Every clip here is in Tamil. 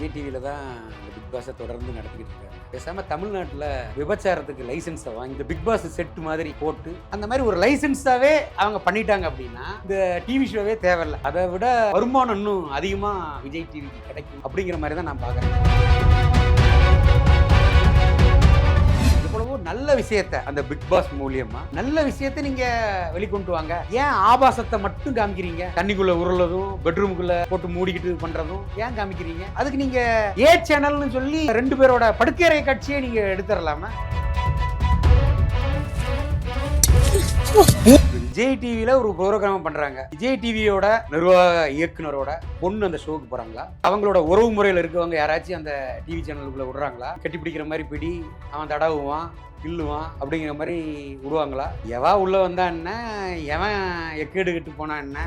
விஜய் டிவியில் தான் இந்த பிக் பாஸை தொடர்ந்து நடத்திக்கிட்டு இருக்காங்க பேசாமல் தமிழ்நாட்டில் விபச்சாரத்துக்கு லைசன்ஸை வாங்கி இந்த பிக் பாஸ் செட் மாதிரி போட்டு அந்த மாதிரி ஒரு லைசன்ஸாகவே அவங்க பண்ணிட்டாங்க அப்படின்னா இந்த டிவி ஷோவே தேவையில்லை. அதை விட வருமானம் இன்னும் அதிகமாக விஜய் டிவிக்கு கிடைக்கும் அப்படிங்கிற மாதிரி தான் நான் பார்க்குறேன். நல்ல விஷயத்த அந்த பிக் பாஸ் மூலியமா நல்ல விஷயத்த நீங்க வெளிக்கொண்டு வாங்க. ஏன் ஆபாசத்தை மட்டும் காமிக்கிறீங்க? தண்ணிக்குள்ள உருளதும் பெட்ரூமுக்குள்ள போட்டு மூடிக்கிட்டு பண்றதும் ஏன் காமிக்கிறீங்க? அதுக்கு நீங்க ஏ சேனல்னு சொல்லி ரெண்டு பேரோட படுக்கையறை காட்சியை நீங்க எடுத்துடலாமா? விஜய் டிவியில ஒரு ப்ரோக்ராம் பண்றாங்க. விஜய் டிவியோட நிர்வாக இயக்குனரோட பொண்ணு அந்த ஷோக்கு போறாங்களா? அவங்களோட உறவு முறையில் இருக்கவங்க யாராச்சும் அந்த டிவி சேனலுக்குள்ள விடுறாங்களா? கட்டி பிடிக்கிற மாதிரி பிடி அவன் தடவுவான் கில்லுவான் அப்படிங்கிற மாதிரி விடுவாங்களா? எவா உள்ள வந்தா என்ன? எவன் எக்கேடு கட்டு போனா என்ன?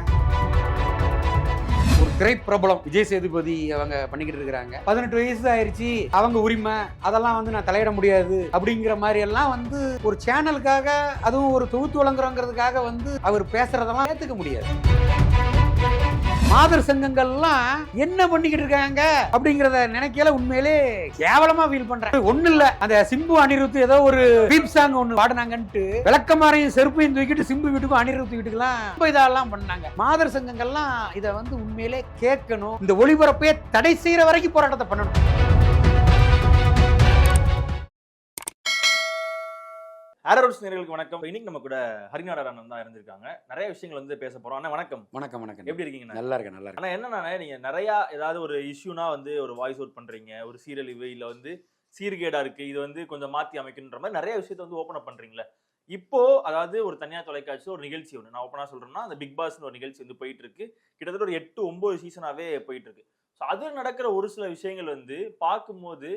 கிரேட் பிரபலம் விஜய் சேதுபதி அவங்க பண்ணிக்கிட்டு இருக்கிறாங்க. பதினெட்டு வயசு ஆயிடுச்சு அவங்க உரிமை அதெல்லாம் வந்து நான் தலையிட முடியாது அப்படிங்கிற மாதிரி எல்லாம் வந்து ஒரு சேனலுக்காக அதுவும் ஒரு தொகுத்து வழங்குறோங்கிறதுக்காக வந்து அவர் பேசுறதெல்லாம் ஏற்றுக்க முடியாது. மாதர் சங்கங்கள்லாம் என்ன பண்ணிக்கிட்டு இருக்காங்க அப்படிங்கறத நினைக்கல உண்மையிலே கேவலமா ஃபீல் பண்றேன். ஒண்ணு இல்ல. அந்த சிம்பு அனிருத்து ஏதோ ஒரு பீப் சாங் ஒண்ணு பாடினாங்கன்ட்டு விளக்கமாரையும் செருப்பையும் தூக்கிட்டு சிம்பு வீட்டுக்கும் அனிருத்து வீட்டுக்கெல்லாம் ரொம்ப இதெல்லாம் பண்ணாங்க. மாதர் சங்கங்கள்லாம் இதை வந்து உண்மையிலே கேட்கணும். இந்த ஒளிபரப்பையே தடை செய்யற வரைக்கும் போராட்டத்தை பண்ணணும். ஆரோஸ் நேர்களுக்கு வணக்கம். இன்னைக்கு நம்ம கூட ஹரிநாடர் அண்ணன் தான் இருந்திருக்காங்க. நிறைய விஷயங்கள் வந்து பேச போறோம். அண்ணா வணக்கம். வணக்கம் வணக்கம். எப்படி இருக்கீங்க நல்லா இருக்கேன் நல்லா இருக்கேன். ஆனா என்னன்னா நீங்க நிறைய ஏதாவது ஒரு இஷ்யூனா வந்து ஒரு வாய்ஸ் அவுட் பண்றீங்க? ஒரு சீரியல் இது இல்ல வந்து சீர்கேடா இருக்கு. இது வந்து கொஞ்சம் மாத்தி அமைக்கணுன்ற மாதிரி நிறைய விஷயத்த வந்து ஓப்பன் அப் பண்றீங்களே? இப்போ அதாவது ஒரு தனியார் தொலைக்காட்சி ஒரு நிகழ்ச்சி ஒன்று நான் ஓப்பனா சொல்றேன்னா அந்த பிக் பாஸ்னு ஒரு நிகழ்ச்சி வந்து போயிட்டு இருக்கு கிட்டத்தட்ட ஒரு எட்டு ஒன்பது சீசனாவே போயிட்டு இருக்கு ஸோ அது நடக்கிற ஒரு சில விஷயங்கள் வந்து பார்க்கும்போது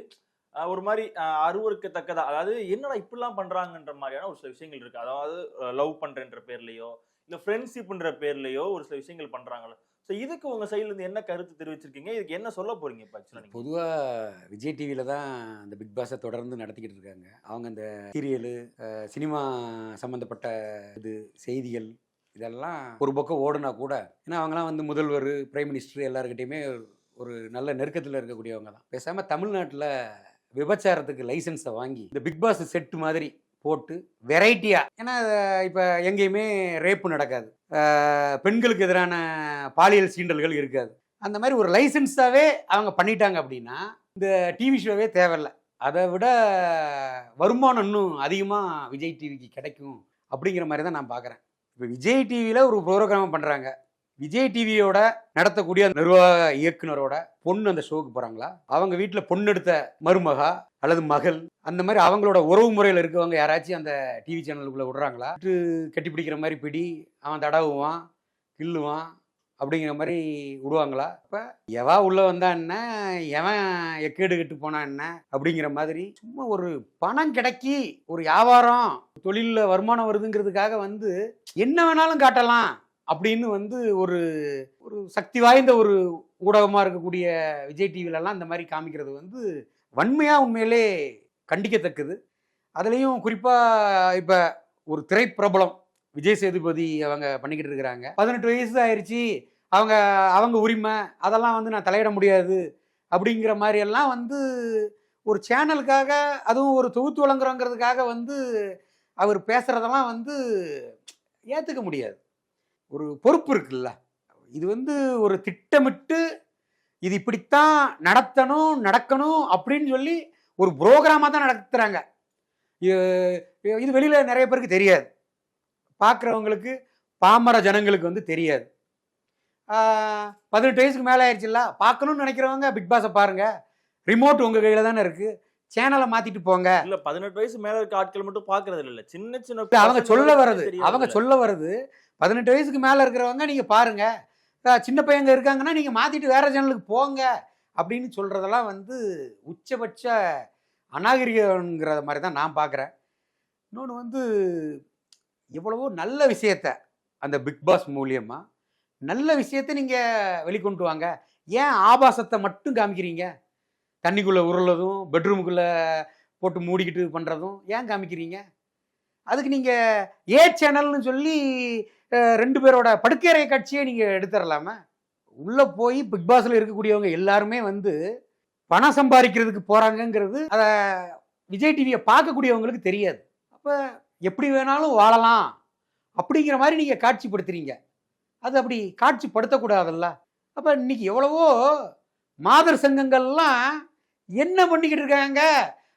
ஒரு மாதிரி ஆஹ் அதாவது என்னடா இப்படிலாம் பண்றாங்கன்ற மாதிரியான ஒரு சில விஷயங்கள் இருக்கு. அதாவது லவ் பண்றேன்ற பேர்லயோ இல்ல ஃப்ரெண்ட்ஷிப்ன்ற பேர்லயோ ஒரு சில விஷயங்கள் பண்றாங்களோ ஸோ இதுக்கு உங்க சைடுல இருந்து என்ன கருத்து தெரிவிச்சிருக்கீங்க? இதுக்கு என்ன சொல்ல போறீங்க இப்போ பொதுவா பொதுவாக விஜய் டிவியில தான் அந்த பிக் பாஸை தொடர்ந்து நடத்திக்கிட்டு இருக்காங்க. அவங்க அந்த சீரியலு சினிமா சம்மந்தப்பட்ட இது செய்திகள் இதெல்லாம் ஒரு பக்கம் ஓடுனா கூட ஏன்னா அவங்களாம் வந்து முதல்வர் பிரைம் மினிஸ்டர் எல்லாருக்கிட்டையுமே ஒரு நல்ல நெருக்கத்தில் இருக்கக்கூடியவங்க தான். பேசாமல் தமிழ்நாட்டில் விபச்சாரத்துக்கு லைசன்ஸை வாங்கி இந்த பிக் பாஸ் செட் மாதிரி போட்டு வெரைட்டியாக ஏன்னா இப்போ எங்கேயுமே ரேப்பு நடக்காது. பெண்களுக்கு எதிரான பாலியல் சீண்டல்கள் இருக்காது. அந்த மாதிரி ஒரு லைசன்ஸாகவே அவங்க பண்ணிட்டாங்க அப்படின்னா இந்த டிவி ஷோவே தேவையில்ல. அதை விட வருமானம் இன்னும் அதிகமாக விஜய் டிவிக்கு கிடைக்கும் அப்படிங்கிற மாதிரி தான் நான் பார்க்குறேன். இப்போ விஜய் டிவியில் ஒரு ப்ரோக்ராம் பண்ணுறாங்க விஜய் டிவியோட நடத்தக்கூடிய நிர்வாக இயக்குனரோட பொண்ணு அந்த ஷோக்கு போகிறாங்களா அவங்க வீட்டில் பொண்ணு எடுத்த மருமகா அல்லது மகள் அந்த மாதிரி அவங்களோட உறவு முறையில் இருக்கவங்க யாராச்சும் அந்த டிவி சேனலுக்குள்ளே விடுறாங்களா? கட்டி பிடிக்கிற மாதிரி பிடி அவன் தடவுவான் கில்லுவான் அப்படிங்கிற மாதிரி விடுவாங்களா? இப்போ எவா உள்ள வந்தா என்ன? எவன் எக்கேடு கெட்டு போனா என்ன? அப்படிங்கிற மாதிரி சும்மா ஒரு பணம் கிடைக்கி ஒரு வியாபாரம் தொழிலில் வருமானம் வருதுங்கிறதுக்காக வந்து என்ன வேணாலும் காட்டலாம். அப்படின்னு வந்து ஒரு ஒரு சக்தி வாய்ந்த ஒரு ஊடகமாக இருக்கக்கூடிய விஜய் டிவிலலாம் இந்த மாதிரி காமிக்கிறது வந்து வன்மையாக உண்மையிலே கண்டிக்கத்தக்கது. அதுலேயும் குறிப்பாக இப்போ ஒரு திரைப்பிரபலம் விஜய் சேதுபதி அவங்க பண்ணிக்கிட்டு இருக்கிறாங்க. பதினெட்டு வயசு ஆயிடுச்சு அவங்க அவங்க உரிமை அதெல்லாம் வந்து நான் தலையிட முடியாது அப்படிங்கிற மாதிரி எல்லாம் வந்து ஒரு சேனலுக்காக அதுவும் ஒரு தொகுத்து வழங்குறோங்கிறதுக்காக வந்து அவர் பேசுகிறதெல்லாம் வந்து ஏற்றுக்க முடியாது. ஒரு பொறுப்பு இருக்குல்ல. இது வந்து ஒரு திட்டமிட்டு இது இப்படித்தான் நடத்தணும் நடக்கணும் அப்படின்னு சொல்லி ஒரு ப்ரோக்ராமாக தான் நடத்துகிறாங்க இது வெளியில் நிறைய பேருக்கு தெரியாது. பார்க்குறவங்களுக்கு பாமர ஜனங்களுக்கு வந்து தெரியாது. பதினெட்டு வயசுக்கு மேலே ஆயிடுச்சுல்ல. பார்க்கணும்னு நினைக்கிறவங்க பிக் பாஸை பாருங்க. ரிமோட் உங்கள் கையில் தானே இருக்குது சேனலை மாற்றிட்டு போங்க. இல்ல பதினெட்டு வயசு மேல இருக்க ஆட்கள் மட்டும் பாக்குறது இல்ல சின்ன சின்ன அவங்க சொல்ல வர்றது அவங்க. சொல்ல வர்றது பதினெட்டு வயசுக்கு மேலே இருக்கிறவங்க நீங்கள் பாருங்கள் சின்ன பையங்க இருக்காங்கன்னா நீங்கள் மாற்றிட்டு வேறு சேனலுக்கு போங்க அப்படின்னு சொல்கிறதெல்லாம் வந்து உச்சபட்ச அநாகரிகங்கிற மாதிரி தான் நான் பார்க்குறேன் இன்னொன்று வந்து எவ்வளவோ நல்ல விஷயத்த அந்த பிக் பாஸ் மூலியமாக நல்ல விஷயத்த நீங்கள் வெளிக்கொண்டு வாங்க. ஏன் ஆபாசத்தை மட்டும் காமிக்கிறீங்க? தண்ணிக்குள்ளே உருளதும் பெட்ரூமுக்குள்ளே போட்டு மூடிக்கிட்டு பண்ணுறதும் ஏன் காமிக்கிறீங்க? அதுக்கு நீங்கள் ஏ சேனல்னு சொல்லி ரெண்டு பேரோட படுக்கையறை காட்சியை நீங்கள் எடுத்துடலாமா உள்ளே போய் பிக் பாஸில் இருக்கக்கூடியவங்க எல்லாருமே வந்து பணம் சம்பாதிக்கிறதுக்கு போகிறாங்கங்கிறது அதை விஜய் டிவியை பார்க்கக்கூடியவங்களுக்கு தெரியாது. அப்போ எப்படி வேணாலும் வாழலாம் அப்படிங்கிற மாதிரி நீங்கள் காட்சிப்படுத்துறீங்க. அது அப்படி காட்சிப்படுத்தக்கூடாதுல்ல. அப்போ இன்னைக்கு எவ்வளவோ மாதர் சங்கங்கள்லாம் என்ன பண்ணிக்கிட்டு இருக்காங்க?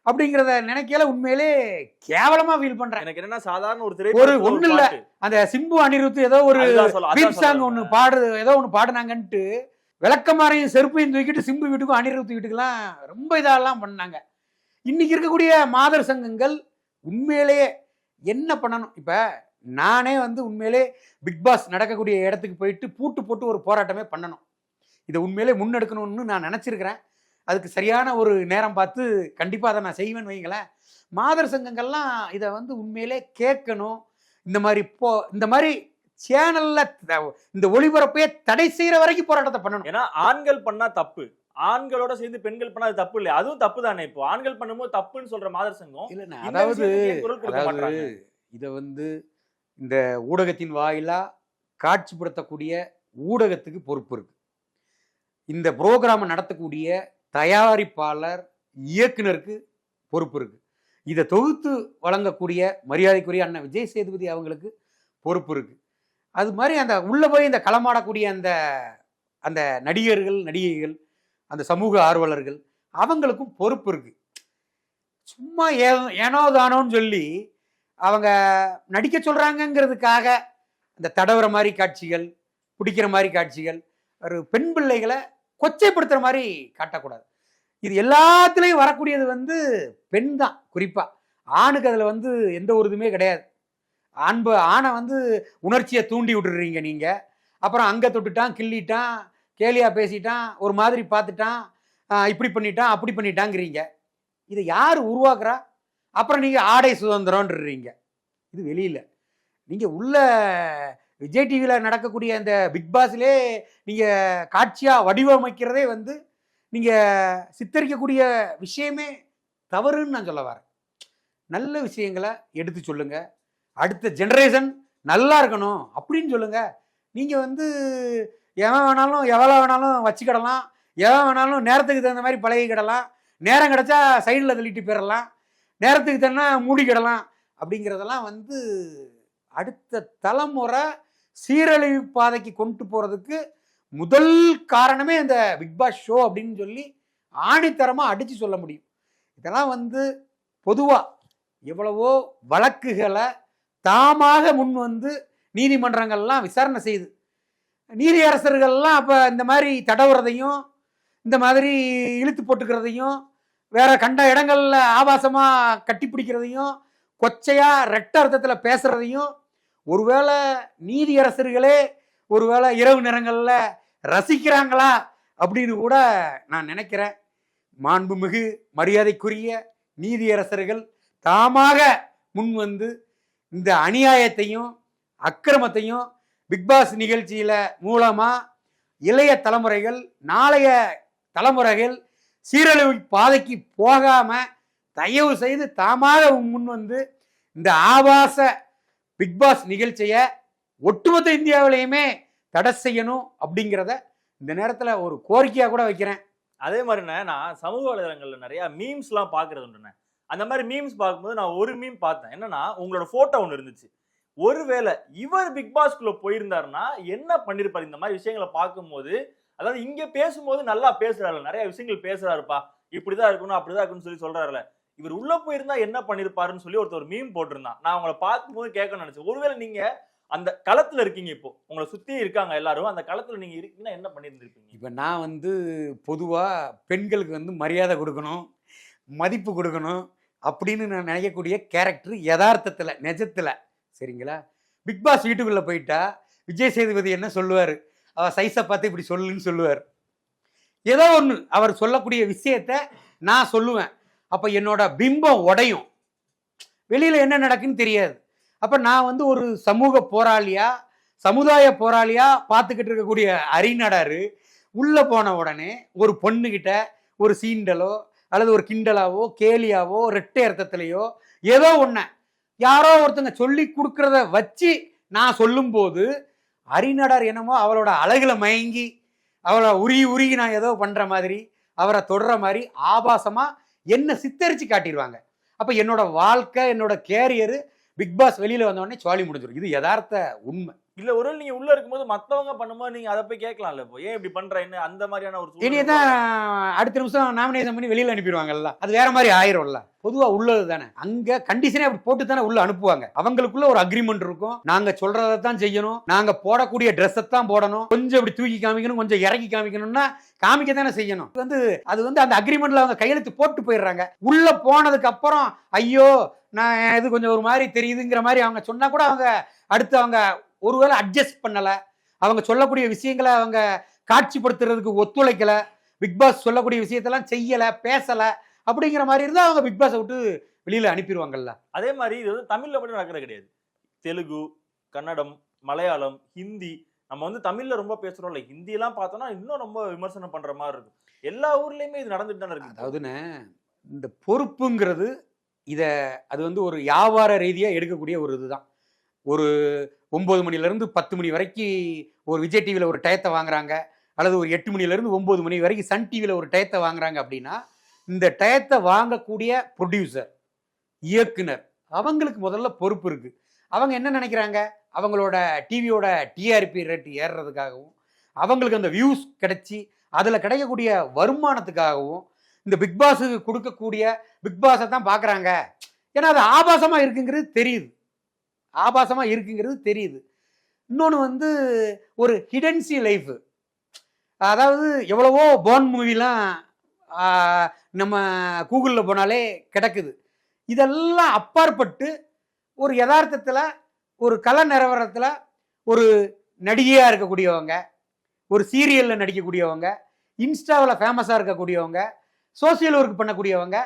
அப்படிங்கிறத நினைக்கல உண்மையிலே கேவலமா ஃபீல் பண்றேன். எனக்கு என்னன்னா சாதாரண ஒரு ஒரு திரைப்படம் ஒண்ணு இல்ல. அந்த சிம்பு அனிருத் ஏதோ ஒரு பீப் சாங் ஒன்று பாடு ஏதோ ஒன்று பாடுனாங்கன்ட்டு விளக்கமாரையும் செருப்பையும் தூக்கிட்டு சிம்பு வீட்டுக்கும் அனிருத் வீட்டுக்கெல்லாம் ரொம்ப இதெல்லாம் பண்ணாங்க. இன்னைக்கு இருக்கக்கூடிய மாதர் சங்கங்கள் உண்மையிலேயே என்ன பண்ணணும்? இப்ப நானே வந்து உண்மையிலே பிக் பாஸ் நடக்கக்கூடிய இடத்துக்கு போயிட்டு பூட்டு போட்டு ஒரு போராட்டமே பண்ணணும். இதை உண்மையிலே முன்னெடுக்கணும்னு நான் நினச்சிருக்கிறேன். அதுக்கு சரியான ஒரு நேரம் பார்த்து கண்டிப்பாக அதை நான் செய்வேன்னு வைங்களேன். மாதர் சங்கங்கள்லாம் இதை வந்து உண்மையிலே கேட்கணும். இந்த மாதிரி போ இந்த மாதிரி சேனல்ல இந்த ஒளிபரப்பையே தடை செய்யற வரைக்கும் போராட்டத்தை பண்ணணும். ஏன்னா ஆண்கள் பண்ணா தப்பு. ஆண்களோட சேர்ந்து பெண்கள் பண்ணா அது தப்பு இல்லையா? அதுவும் தப்பு தானே இப்போ. ஆண்கள் பண்ணும்போது தப்புன்னு சொல்ற மாதர் சங்கம் இல்லைண்ணா அதாவது அதாவது? இதை வந்து இந்த ஊடகத்தின் வாயிலா காட்சிப்படுத்தக்கூடிய ஊடகத்துக்கு பொறுப்பு இருக்கு. இந்த ப்ரோக்ராமை நடத்தக்கூடிய தயாரிப்பாளர் இயக்குனருக்கு பொறுப்பு இருக்கு. இதை தொகுத்து வழங்கக்கூடிய மரியாதைக்குரிய அண்ணன் விஜய் சேதுபதி அவங்களுக்கு பொறுப்பு இருக்கு. அது மாதிரி அந்த உள்ளே போய் இந்த களமாடக்கூடிய அந்த அந்த நடிகர்கள் நடிகைகள் அந்த சமூக ஆர்வலர்கள் அவங்களுக்கும் பொறுப்பு இருக்கு. சும்மா ஏ ஏனோ தானோன்னு சொல்லி அவங்க நடிக்க சொல்கிறாங்கங்கிறதுக்காக அந்த தடவுற மாதிரி காட்சிகள் பிடிக்கிற மாதிரி காட்சிகள் ஒரு பெண் பிள்ளைகளை கொச்சைப்படுத்துற மாதிரி காட்டக்கூடாது. இது எல்லாத்துலேயும் வரக்கூடியது வந்து பெண் தான் குறிப்பாக ஆணுக்கு அதில் வந்து எந்த ஒரு இதுவுமே கிடையாது. ஆண்பு ஆணை வந்து உணர்ச்சியை தூண்டி விட்டுடுறீங்க நீங்கள் அப்புறம் அங்கே தொட்டுட்டான் கிள்ளிட்டான் கேலியாக பேசிட்டான் ஒரு மாதிரி பார்த்துட்டான் இப்படி பண்ணிட்டான் அப்படி பண்ணிட்டாங்கிறீங்க. இதை யார் உருவாக்குறா? அப்புறம் நீங்கள் ஆடை சுதந்திரன்றீங்க இது வெளியில். நீங்கள் உள்ள விஜய் டிவியில் நடக்கக்கூடிய அந்த பிக் பாஸ்லே நீங்கள் காட்சியாக வடிவமைக்கிறதே வந்து நீங்கள் சித்தரிக்கக்கூடிய விஷயமே தவறுன்னு நான் சொல்ல வரேன். நல்ல விஷயங்களை எடுத்து சொல்லுங்கள் அடுத்த ஜென்ரேஷன் நல்லா இருக்கணும் அப்படின்னு சொல்லுங்கள் நீங்கள் வந்து எவன் வேணாலும் எவ்வளோ வேணாலும் வச்சுக்கிடலாம். எவன் வேணாலும் நேரத்துக்கு தகுந்த மாதிரி பழகிக்கிடலாம். நேரம் கிடைச்சா சைடில் தள்ளிட்டு போயிடலாம். நேரத்துக்கு தன்னா மூடிக்கிடலாம் அப்படிங்கிறதெல்லாம் வந்து அடுத்த தலைமுறை சீரழிவு பாதைக்கு கொண்டு போகிறதுக்கு முதல் காரணமே இந்த பிக் பாஸ் ஷோ அப்படின்னு சொல்லி ஆணித்தரமாக அடித்து சொல்ல முடியும். இதெல்லாம் வந்து பொதுவாக எவ்வளவோ வழக்குகளை தாமாக முன் வந்து நீதிமன்றங்கள்லாம் விசாரணை செய்யுது நீதியரசர்கள்லாம் அப்போ இந்த மாதிரி தடவுறதையும் இந்த மாதிரி இழுத்து போட்டுக்கிறதையும் வேற கண்ட இடங்களில் ஆபாசமாக கட்டி பிடிக்கிறதையும் கொச்சையாக ரெட்ட அர்த்தத்தில் பேசுகிறதையும் ஒருவேளை நீதியரசர்களே ஒருவேளை இரவு நேரங்களில் ரசிக்கிறாங்களா அப்படின்னு கூட நான் நினைக்கிறேன். மாண்புமிகு மரியாதைக்குரிய நீதியரசர்கள் தாமாக முன் வந்து இந்த அநியாயத்தையும் அக்கிரமத்தையும் பிக்பாஸ் நிகழ்ச்சியில் மூலமாக இளைய தலைமுறைகள் நாளைய தலைமுறைகள் சீரழிவு பாதைக்கு போகாமல் தயவு செய்து தாமாக முன் வந்து இந்த ஆபாச பிக் பாஸ் நிகழ்ச்சியை ஒட்டுமொத்த இந்தியாவிலையுமே தடை செய்யணும் அப்படிங்கிறத இந்த நேரத்துல ஒரு கோரிக்கையா கூட வைக்கிறேன். அதே மாதிரிண்ணே நான் சமூக வலைதளங்கள்ல நிறைய மீம்ஸ் எல்லாம் பாக்குறது உண்டுண்ணே. அந்த மாதிரி மீம்ஸ் பார்க்கும்போது நான் ஒரு மீம் பார்த்தேன். என்னன்னா உங்களோட போட்டோ ஒன்று இருந்துச்சு. ஒருவேளை இவர் பிக் பாஸ்குள்ள போயிருந்தாருன்னா என்ன பண்ணிருப்பாரு? இந்த மாதிரி விஷயங்களை பார்க்கும்போது அதாவது இங்க பேசும்போது நல்லா பேசுறாரு நிறைய விஷயங்கள் பேசுறாருப்பா. இப்படிதான் இருக்கணும் அப்படிதான் இருக்குன்னு சொல்லி சொல்றாருல. இவர் உள்ள போயிருந்தா என்ன பண்ணிருப்பாருன்னு சொல்லி ஒருத்தர் மீம் போட்டிருந்தான். நான் உங்களை பார்க்கும்போது கேட்கணும்னு நினைச்சேன். ஒருவேளை நீங்க அந்த களத்துல இருக்கீங்க இப்போ. உங்களை சுத்தி இருக்காங்க எல்லாரும். அந்த களத்துல நீங்க இருக்கீங்கன்னா என்ன பண்ணியிருந்திருப்பீங்க? இப்போ நான் வந்து பொதுவாக பெண்களுக்கு வந்து மரியாதை கொடுக்கணும் மதிப்பு கொடுக்கணும் அப்படின்னு நான் நினைக்கக்கூடிய கேரக்டர் யதார்த்தத்தில் நிஜத்தில். சரிங்களா? பிக் பாஸ் வீட்டுக்குள்ளே போயிட்டா விஜய் சேதுபதி என்ன சொல்லுவார்? அவர் சைஸை பார்த்து இப்படி சொல்லுன்னு சொல்லுவார். ஏதோ ஒன்று அவர் சொல்லக்கூடிய விஷயத்த நான் சொல்லுவேன். அப்போ என்னோட பிம்பம் உடையும். வெளியில் என்ன நடக்குன்னு தெரியாது. அப்போ நான் வந்து ஒரு சமூக போராளியா சமுதாய போராளியா பார்த்துக்கிட்டு இருக்கக்கூடிய அறிநடரு உள்ளே போன உடனே ஒரு பொண்ணுகிட்ட ஒரு சீண்டலோ அல்லது ஒரு கிண்டலாவோ கேலியாவோ ரெட்டை அர்த்தத்திலேயோ ஏதோ ஒன்று யாரோ ஒருத்தங்க சொல்லி கொடுக்கறத வச்சு நான் சொல்லும்போது அறிநடர் என்னமோ அவளோட அழகில் மயங்கி அவளை உருகி உருகி நான் ஏதோ பண்ணுற மாதிரி அவரை தொடுற மாதிரி ஆபாசமாக என்ன சித்தரிச்சு காட்டிடுவாங்க. அப்போ என்னோட வாழ்க்கை என்னோட கேரியரு பிக் பாஸ் வெளியில் வந்த சுவாலி முடிஞ்சிடும் இது யதார்த்த உண்மை. இல்ல ஒருவேளை நீங்க உள்ள இருக்கும்போது மத்தவங்க பண்ணும்போது நீங்க அதை போய் கேட்கலாம்ல இப்போ. ஏன் இப்படி பண்றேன்னு அந்த மாதிரியான ஒரு இனியே தான் அடுத்த நிமிஷம் நாமினேஷன் பண்ணி வெளியில அனுப்பிடுவாங்கல்ல. அது வேற மாதிரி ஆயிரும்ல. பொதுவா உள்ளது தானே. அங்க கண்டிஷனே அப்படி போட்டு தானே உள்ள அனுப்புவாங்க. அவங்களுக்குள்ள ஒரு அக்ரிமெண்ட் இருக்கும். நாங்க சொல்றதை தான் செய்யணும். நாங்க போடக்கூடிய ட்ரெஸ்ஸை தான் போடணும். கொஞ்சம் இப்படி தூக்கி காமிக்கணும் கொஞ்சம் இறக்கி காமிக்கணும்னா காமிக்க தானே செய்யணும் வந்து அது வந்து அந்த அக்ரிமெண்ட்ல அவங்க கையெழுத்து போட்டு போயிடுறாங்க. உள்ள போனதுக்கு அப்புறம் ஐயோ நான் இது கொஞ்சம் ஒரு மாதிரி தெரியுதுங்கிற மாதிரி அவங்க சொன்னா கூட அவங்க அடுத்து அவங்க ஒருவேளை அட்ஜஸ்ட் பண்ணல. அவங்க சொல்லக்கூடிய விஷயங்களை அவங்க காட்சிப்படுத்துறதுக்கு ஒத்துழைக்கல. பிக் பாஸ் சொல்லக்கூடிய விஷயத்தெல்லாம் செய்யல பேசல அப்படிங்கிற மாதிரி இருந்தா அவங்க பிக் பாஸை விட்டு வெளியில அனுப்பிடுவாங்கல்ல அதே மாதிரி இது வந்து தமிழ்ல மட்டும் நடக்கிறது கிடையாது. தெலுங்கு கன்னடம் மலையாளம் ஹிந்தி நம்ம வந்து தமிழ்ல ரொம்ப பேசுறோம்ல ஹிந்தி எல்லாம் பார்த்தோம்னா இன்னும் ரொம்ப விமர்சனம் பண்ற மாதிரி இருக்கும். எல்லா ஊர்லயுமே இது நடந்துட்டு தானே இருக்கு. அதாவதுண்ணே இந்த பொறுப்புங்கிறது இத அது வந்து ஒரு வியாபார ரீதியா எடுக்கக்கூடிய ஒரு இதுதான். ஒரு ஒம்பது மணிலேருந்து பத்து மணி வரைக்கும் ஒரு விஜய் டிவியில் ஒரு டயத்தை வாங்குறாங்க. அல்லது ஒரு எட்டு மணிலேருந்து ஒம்பது மணி வரைக்கும் சன் டிவியில் ஒரு டயத்தை வாங்குறாங்க அப்படின்னா இந்த டயத்தை வாங்கக்கூடிய ப்ரொடியூசர் இயக்குனர் அவங்களுக்கு முதல்ல பொறுப்பு இருக்குது அவங்க என்ன நினைக்கிறாங்க? அவங்களோட டிவியோட டிஆர்பி ரேட்டு ஏறுறதுக்காகவும் அவங்களுக்கு அந்த வியூஸ் கிடைச்சி அதில் கிடைக்கக்கூடிய வருமானத்துக்காகவும் இந்த பிக் பாஸுக்கு கொடுக்கக்கூடிய பிக் பாஸை தான் பார்க்குறாங்க. ஏன்னா அது ஆபாசமாக இருக்குங்கிறது தெரியுது. ஆபாசமாக இருக்குங்கிறது தெரியுது. இன்னொன்று வந்து ஒரு ஹிடன்சி லைஃப் அதாவது எவ்வளவோ போன் மூவிலாம் நம்ம கூகுளில் போனாலே கிடக்குது. இதெல்லாம் அப்பாற்பட்டு ஒரு யதார்த்தத்தில் ஒரு கலை நிறவரத்தில் ஒரு நடிகையாக இருக்கக்கூடியவங்க ஒரு சீரியலில் நடிக்கக்கூடியவங்க இன்ஸ்டாவில் ஃபேமஸாக இருக்கக்கூடியவங்க சோசியல் ஒர்க் பண்ணக்கூடியவங்க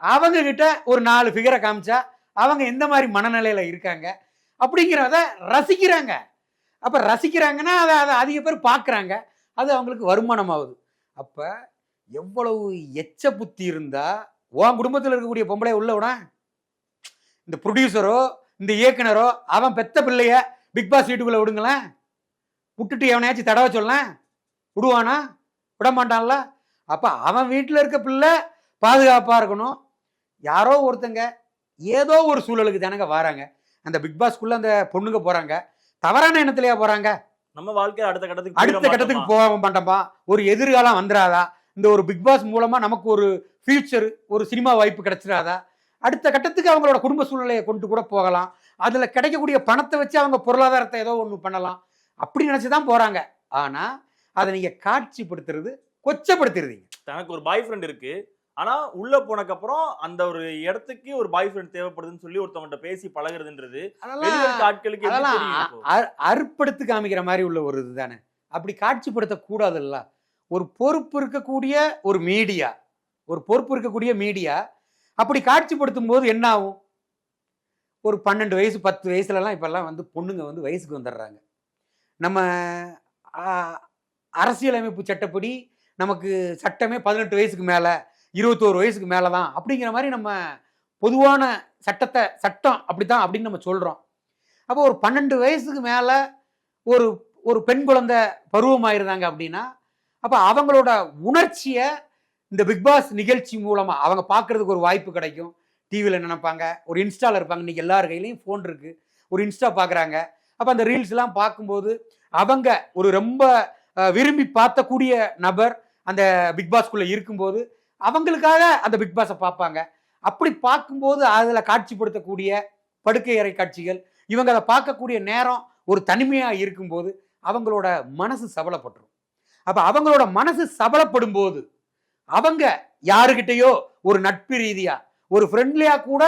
அவங்கக்கிட்ட ஒரு நாலு ஃபிகரை காமிச்சா அவங்க எந்த மாதிரி மனநிலையில் இருக்காங்க அப்படிங்கிறத ரசிக்கிறாங்க. அப்போ ரசிக்கிறாங்கன்னா அதை அதை அதிக பேர் பார்க்குறாங்க அது அவங்களுக்கு வருமானம் ஆகுது அப்போ எவ்வளவு எச்ச புத்தி இருந்தால் உன் குடும்பத்தில் இருக்கக்கூடிய பொம்பளை உள்ள விட. இந்த ப்ரொடியூசரோ இந்த இயக்குனரோ அவன் பெத்த பிள்ளைய பிக் பாஸ் வீட்டுக்குள்ளே விடுங்களேன். விட்டுட்டு எவனையாச்சும் தடவை சொல்லலாம். விடுவானா? விட மாட்டான்ல அப்போ அவன் வீட்டில் இருக்க பிள்ளை பாதுகாப்பாக இருக்கணும். யாரோ ஒருத்தங்க ஏதோ ஒரு சூழலுக்கு தானங்க வராங்க. அந்த பிக் பாஸ்க்குள்ள அந்த பொண்ணுங்க போறாங்க. தவறான எண்ணத்திலேயே போறாங்க? நம்ம வாழ்க்கை அடுத்த கட்டத்துக்கு அடுத்த கட்டத்துக்கு மாட்டோமா? போக மாட்டோம்பா ஒரு எதிர்காலம் வந்துடாதா இந்த ஒரு பிக் பாஸ் மூலமா நமக்கு ஒரு ஃபியூச்சர் ஒரு சினிமா வாய்ப்பு கிடைச்சிடாதா அடுத்த கட்டத்துக்கு அவங்களோட குடும்ப சூழ்நிலையை கொண்டு கூட போகலாம். அதுல கிடைக்கக்கூடிய பணத்தை வச்சு அவங்க பொருளாதாரத்தை ஏதோ ஒன்று பண்ணலாம். அப்படி நினைச்சு தான் போறாங்க. ஆனா அதை நீங்க காட்சிப்படுத்துறது கொச்சப்படுத்திடுறீங்க. தனக்கு ஒரு பாய் ஃப்ரெண்ட் இருக்கு. ஆனா உள்ள போனக்கு அப்புறம் அந்த ஒரு இடத்துக்கு ஒரு பாய் ஃப்ரெண்ட் தேவைப்படுதுன்னு சொல்லி ஒருத்தவங்கிட்ட பேசி பழகுறதுன்றது ஆட்களுக்கு அற்படுத்து காமிக்கிற மாதிரி உள்ள ஒரு இதுதானே. அப்படி காட்சிப்படுத்த கூடாதுல்ல. ஒரு பொறுப்பு இருக்கக்கூடிய ஒரு மீடியா ஒரு பொறுப்பு இருக்கக்கூடிய மீடியா அப்படி காட்சிப்படுத்தும் போது என்ன ஆகும்? ஒரு பன்னெண்டு வயசு பத்து வயசுலலாம் இப்பெல்லாம் வந்து பொண்ணுங்க வந்து வயசுக்கு வந்துடுறாங்க நம்ம அரசியலமைப்பு சட்டப்படி நமக்கு சட்டமே பதினெட்டு வயசுக்கு மேலே இருபத்தோரு வயசுக்கு மேலே தான் அப்படிங்கிற மாதிரி நம்ம பொதுவான சட்டத்தை சட்டம் அப்படி தான் அப்படின்னு நம்ம சொல்கிறோம் அப்போ ஒரு பன்னெண்டு வயசுக்கு மேலே ஒரு ஒரு பெண் குழந்தை பருவமாயிருந்தாங்க அப்படின்னா அப்போ அவங்களோட உணர்ச்சியை இந்த பிக்பாஸ் நிகழ்ச்சி மூலமாக அவங்க பார்க்கறதுக்கு ஒரு வாய்ப்பு கிடைக்கும். டிவியில் நினைப்பாங்க. ஒரு இன்ஸ்டாவில் இருப்பாங்க. இன்றைக்கி எல்லார் கையிலையும் ஃபோன் இருக்குது ஒரு இன்ஸ்டா பார்க்குறாங்க அப்போ அந்த ரீல்ஸ்லாம் பார்க்கும்போது அவங்க ஒரு ரொம்ப விரும்பி பார்த்தக்கூடிய நபர் அந்த பிக்பாஸ்குள்ளே இருக்கும்போது அவங்களுக்காக அந்த பிக் பாஸை பார்ப்பாங்க. அப்படி பார்க்கும்போது அதில் காட்சிப்படுத்தக்கூடிய படுக்கை அறை காட்சிகள் இவங்க அதை பார்க்கக்கூடிய நேரம் ஒரு தனிமையாக இருக்கும்போது அவங்களோட மனசு சபலப்பட்டுரும். அப்போ அவங்களோட மனசு சபலப்படும் போது அவங்க யாருக்கிட்டேயோ ஒரு நட்பு ரீதியாக ஒரு ஃப்ரெண்ட்லியாக கூட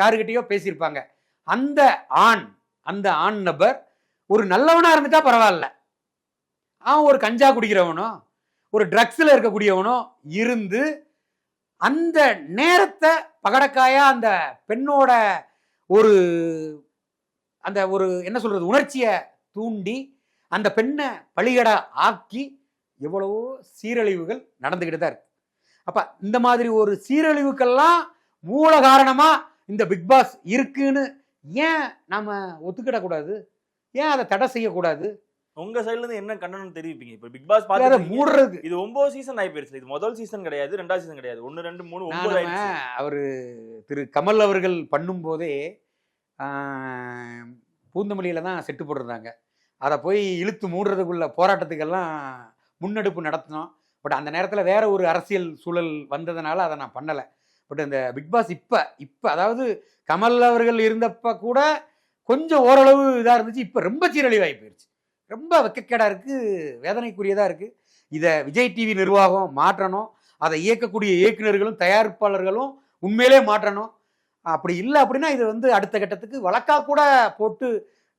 யாருக்கிட்டேயோ பேசியிருப்பாங்க. அந்த ஆண் அந்த ஆண் நபர் ஒரு நல்லவனாக இருந்துட்டா பரவாயில்ல. அவன் ஒரு கஞ்சா குடிக்கிறவனோ ஒரு ட்ரக்ஸில் இருக்கக்கூடியவனோ இருந்து அந்த நேரத்தை பகடக்காயா அந்த பெண்ணோட ஒரு அந்த ஒரு என்ன சொல்றது உணர்ச்சியை தூண்டி அந்த பெண்ணை பழிகடா ஆக்கி எவ்வளவோ சீரழிவுகள் நடந்துக்கிட்டு தான் இருக்கு. அப்ப இந்த மாதிரி ஒரு சீரழிவுக்கெல்லாம் மூல காரணமா இந்த பிக் பாஸ் இருக்குன்னு ஏன் நாம ஒத்துக்கிடக்கூடாது? ஏன் அதை தடை செய்யக்கூடாது? உங்க சைடுல இருந்து என்ன கண்டனம் தெரிவிப்பீங்க? இப்ப பிக் பாஸ் பாத்து மூடுறதுக்கு இது ஒன்பது சீசன் ஆகி போயிருச்சு. இது முதல் சீசன் கிடையாது ரெண்டாவது சீசன் கிடையாது. ஒன்னு ரெண்டு மூணு ஒன்பது அவர் திரு கமல் அவர்கள் பண்ணும்போதே ஆஹ், பூந்தமல்லியில தான் செட்டு போட்டிருந்தாங்க. அதை போய் இழுத்து மூடுறதுக்குள்ள போராட்டத்துக்கெல்லாம் முன்னெடுப்பு நடத்தினோம். பட் அந்த நேரத்தில் வேற ஒரு அரசியல் சூழல் வந்ததுனால அதை நான் பண்ணலை. பட் இந்த பிக் பாஸ் இப்போ இப்போ அதாவது கமல் அவர்கள் இருந்தப்ப கூட கொஞ்சம் ஓரளவு இதாக இருந்துச்சு. இப்போ ரொம்ப சீரழிவாகி போயிடுச்சு ரொம்ப வெக்கக்கேடாக இருக்குது வேதனைக்குரியதாக இருக்குது இதை விஜய் டிவி நிர்வாகம் மாற்றணும் அதை இயக்கக்கூடிய இயக்குநர்களும் தயாரிப்பாளர்களும் உண்மையிலே மாற்றணும். அப்படி இல்லை அப்படின்னா இது வந்து அடுத்த கட்டத்துக்கு வழக்காக கூட போட்டு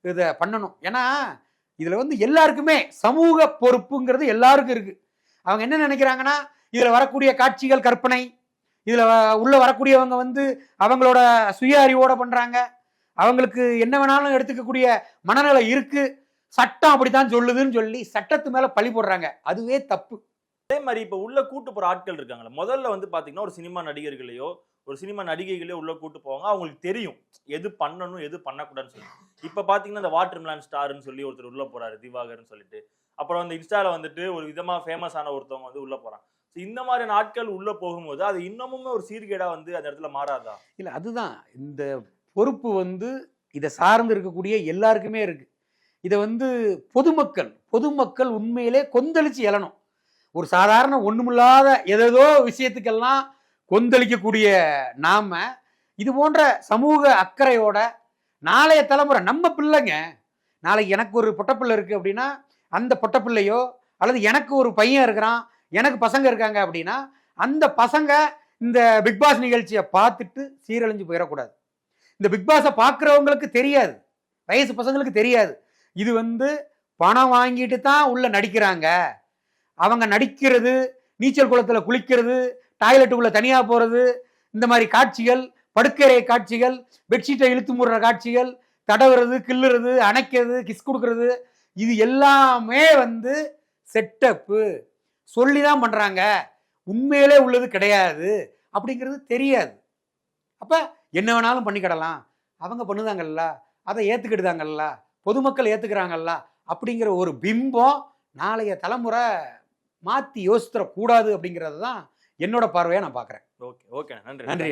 இதை பண்ணணும். ஏன்னா இதில் வந்து எல்லாருக்குமே சமூக பொறுப்புங்கிறது எல்லாருக்கும் இருக்குது அவங்க என்ன நினைக்கிறாங்கன்னா இதில் வரக்கூடிய காட்சிகள் கற்பனை இதில் உள்ள வரக்கூடியவங்க வந்து அவங்களோட சுய அறிவோட பண்ணுறாங்க அவங்களுக்கு என்ன வேணாலும் எடுத்துக்கக்கூடிய மனநிலை இருக்குது சட்டம் அப்படித்தான் சொல்லுதுன்னு சொல்லி சட்டத்து மேலே பழி போடுறாங்க. அதுவே தப்பு. அதே மாதிரி இப்ப உள்ள கூட்டு போற ஆட்கள் இருக்காங்கல்ல முதல்ல வந்து பாத்தீங்கன்னா ஒரு சினிமா நடிகர்களையோ ஒரு சினிமா நடிகைகளையோ உள்ள கூட்டு போவாங்க. அவங்களுக்கு தெரியும் எது பண்ணணும் எது பண்ணக்கூடாதுன்னு சொல்லி. இப்ப பாத்தீங்கன்னா இந்த வாட்டர் மிலான் ஸ்டார்னு சொல்லி ஒருத்தர் உள்ள போறாரு திவாகர்னு சொல்லிட்டு. அப்புறம் அந்த இன்ஸ்டால வந்துட்டு ஒரு விதமா ஃபேமஸ் ஆன ஒருத்தவங்க வந்து உள்ள போறாங்க So இந்த மாதிரியான ஆட்கள் உள்ள போகும்போது அது இன்னமுமே ஒரு சீர்கேடா வந்து அந்த இடத்துல மாறாதா? இல்லை அதுதான். இந்த பொறுப்பு வந்து இதை சார்ந்து இருக்கக்கூடிய எல்லாருக்குமே இருக்கு. இதை வந்து பொதுமக்கள் பொதுமக்கள் உண்மையிலே கொந்தளிச்சு எழணும். ஒரு சாதாரண ஒண்ணுமில்லாத ஏதேதோ விஷயத்துக்கெல்லாம் கொந்தளிக்கக்கூடிய நாம இது போன்ற சமூக அக்கறையோட நாளைய தலைமுறை நம்ம பிள்ளைங்க நாளைக்கு எனக்கு ஒரு பொட்டப்பிள்ளை இருக்கு அப்படின்னா அந்த பொட்டப்பிள்ளையோ அல்லது எனக்கு ஒரு பையன் இருக்கிறான் எனக்கு பசங்க இருக்காங்க அப்படின்னா அந்த பசங்க இந்த பிக்பாஸ் நிகழ்ச்சியை பார்த்துட்டு சீரழிஞ்சு போயிடக்கூடாது. இந்த பிக்பாஸை பார்க்குறவங்களுக்கு தெரியாது. வயசு பசங்களுக்கு தெரியாது. இது வந்து பணம் வாங்கிட்டு தான் உள்ள நடிக்கிறாங்க. அவங்க நடிக்கிறது நீச்சல் குளத்தில் குளிக்கிறது டாய்லெட்டுக்குள்ள தனியாக போகிறது இந்த மாதிரி காட்சிகள் படுக்கறை காட்சிகள் பெட்ஷீட்டை இழுத்து முடுற காட்சிகள் தடவுறது கிள்ளுறது அணைக்கிறது கிஸ் கொடுக்கறது இது எல்லாமே வந்து செட்டப்பு சொல்லி தான் பண்ணுறாங்க உண்மையிலே உள்ளது கிடையாது. அப்படிங்கிறது தெரியாது. அப்போ என்ன வேணாலும் பண்ணிக்கிடலாம். அவங்க பண்ணுதாங்கல்ல. அதை ஏற்றுக்கிடுதாங்கல்ல பொதுமக்கள் ஏற்றுக்கிறாங்கல்ல அப்படிங்கிற ஒரு பிம்பம் நாளைய தலைமுறை மாற்றி யோசித்துறக்கூடாது அப்படிங்கிறது தான் என்னோட பார்வையாக நான் பார்க்குறேன் ஓகே ஓகே நன்றி. நன்றி